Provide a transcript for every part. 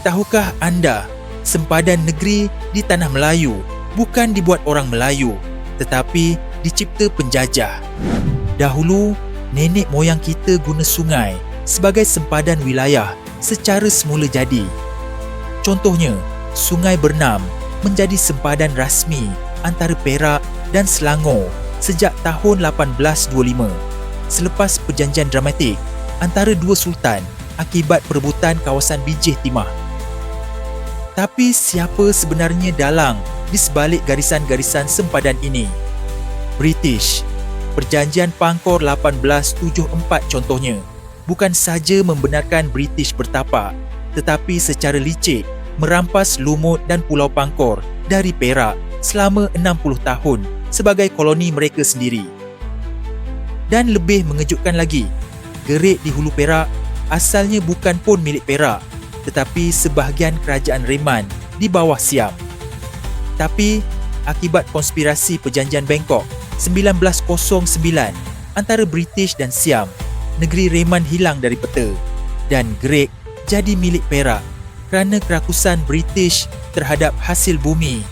Tahukah anda, sempadan negeri di tanah Melayu bukan dibuat orang Melayu tetapi dicipta penjajah. Dahulu, nenek moyang kita guna sungai sebagai sempadan wilayah secara semula jadi. Contohnya, Sungai Bernam menjadi sempadan rasmi antara Perak dan Selangor sejak tahun 1825 selepas perjanjian dramatik antara dua sultan akibat perebutan kawasan Bijih Timah. Tapi siapa sebenarnya dalang di sebalik garisan-garisan sempadan ini? British. Perjanjian Pangkor 1874 contohnya bukan saja membenarkan British bertapak tetapi secara licik merampas Lumut dan Pulau Pangkor dari Perak selama 60 tahun sebagai koloni mereka sendiri. Dan lebih mengejutkan lagi, Gerik di Hulu Perak asalnya bukan pun milik Perak tetapi sebahagian kerajaan Reman di bawah Siam. Tapi akibat konspirasi perjanjian Bangkok 1909 antara British dan Siam, negeri Reman hilang dari peta dan Greek jadi milik Perak kerana kerakusan British terhadap hasil bumi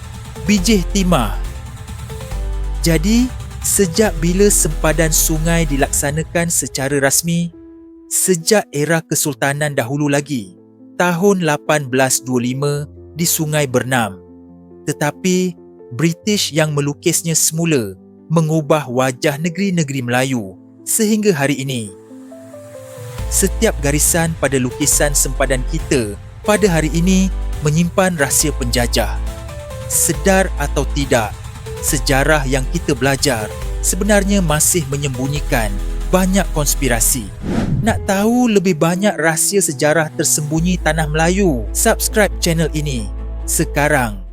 Bijih Timah. Jadi, sejak bila sempadan sungai dilaksanakan secara rasmi? Sejak era Kesultanan dahulu lagi, tahun 1825 di Sungai Bernam. Tetapi British yang melukisnya semula mengubah wajah negeri-negeri Melayu sehingga hari ini. Setiap garisan pada lukisan sempadan kita pada hari ini menyimpan rahsia penjajah. Sedar atau tidak, sejarah yang kita belajar sebenarnya masih menyembunyikan banyak konspirasi. Nak tahu lebih banyak rahsia sejarah tersembunyi tanah Melayu? Subscribe channel ini sekarang.